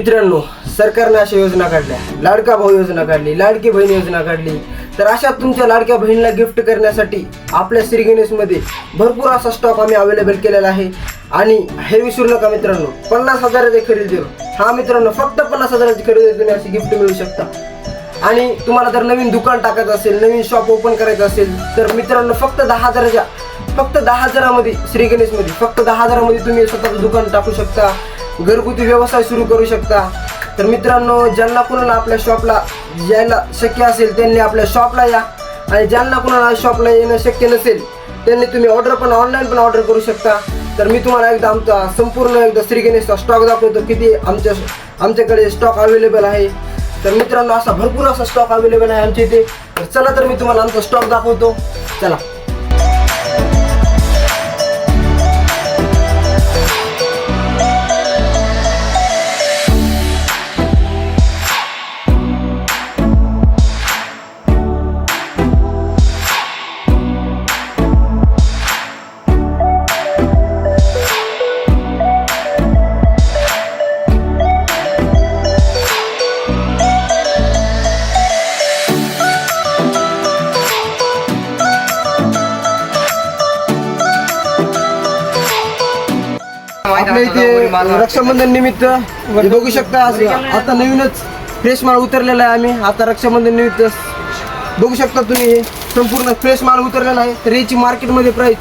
मित्रांनो सरकारने अशा योजना काढल्या. लाडका भाऊ योजना काढली लाडकी बहीण योजना काढली. तर अशा तुमच्या लाडक्या बहिणीला गिफ्ट करण्यासाठी आपल्या श्रीगणेशमध्ये भरपूर असा स्टॉक आम्ही अवेलेबल केलेला आहे. आणि हे विसरू नका मित्रांनो पन्नास हजाराची खरेदी हा मित्रांनो फक्त पन्नास हजाराची खरेदी तुम्ही अशी गिफ्ट मिळू शकता. आणि तुम्हाला जर नवीन दुकान टाकायचं असेल नवीन शॉप ओपन करायचं असेल तर मित्रांनो फक्त दहा हजाराच्या फक्त दहा हजारामध्ये श्रीगणेशमध्ये फक्त दहा हजारामध्ये तुम्ही स्वतःचं दुकान टाकू शकता. घरगुती व्यवसाय सुरू करू शकता. तर मित्रांनो ज्यांना कुणाला आपल्या शॉपला यायला शक्य असेल त्यांनी आपल्या शॉपला या. आणि ज्यांना कुणाला शॉपला येणं शक्य नसेल त्यांनी तुम्ही ऑर्डर पण ऑनलाईन पण ऑर्डर करू शकता. तर मी तुम्हाला एकदा आमचा संपूर्ण एकदा श्री गणेशचा स्टॉक दाखवतो किती आमच्या आमच्याकडे स्टॉक अवेलेबल आहे. तर मित्रांनो असा भरपूर असा स्टॉक अवेलेबल आहे आमच्या इथे. तर चला तर मी तुम्हाला आमचा स्टॉक दाखवतो. चला. आपल्या इथे रक्षाबंधन निमित्त हे बघू शकता आता नवीनच फ्रेश माल उतरलेला आहे आम्ही. आता रक्षाबंधन निमित्त बघू शकता तुम्ही हे संपूर्ण फ्रेश माल उतरलेला आहे. तर याची मार्केटमध्ये प्राईस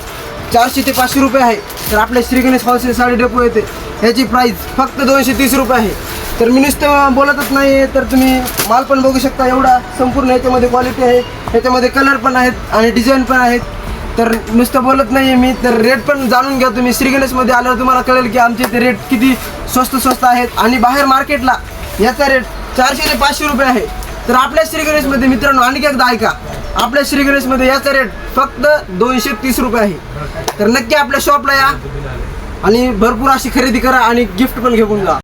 चारशे ते पाचशे रुपये आहे. तर आपल्या श्री गणेश होलसेल साडी डेपो येते. ह्याची प्राईस फक्त दोनशे तीस रुपये आहे. तर मी नुसतं बोलतच नाही तर तुम्ही माल पण बघू शकता एवढा संपूर्ण याच्यामध्ये क्वालिटी आहे. याच्यामध्ये कलर पण आहेत आणि डिझाईन पण आहेत. तर नुसतं बोलत नाही मी तर रेट पण जाणून घ्या तुम्ही. श्रीगणेशमध्ये आल्यावर तुम्हाला कळेल की आमचे ते रेट किती स्वस्त स्वस्त आहेत. आणि बाहेर मार्केटला याचा रेट चारशे ते पाचशे रुपये आहे. तर आपल्या श्रीगणेशमध्ये मित्रांनो आणखी एकदा ऐका. आपल्या श्रीगणेशमध्ये याचा रेट फक्त दोनशे तीस रुपये आहे. तर नक्की आपल्या शॉपला या. आणि भरपूर अशी खरेदी करा आणि गिफ्ट पण घेऊन जा.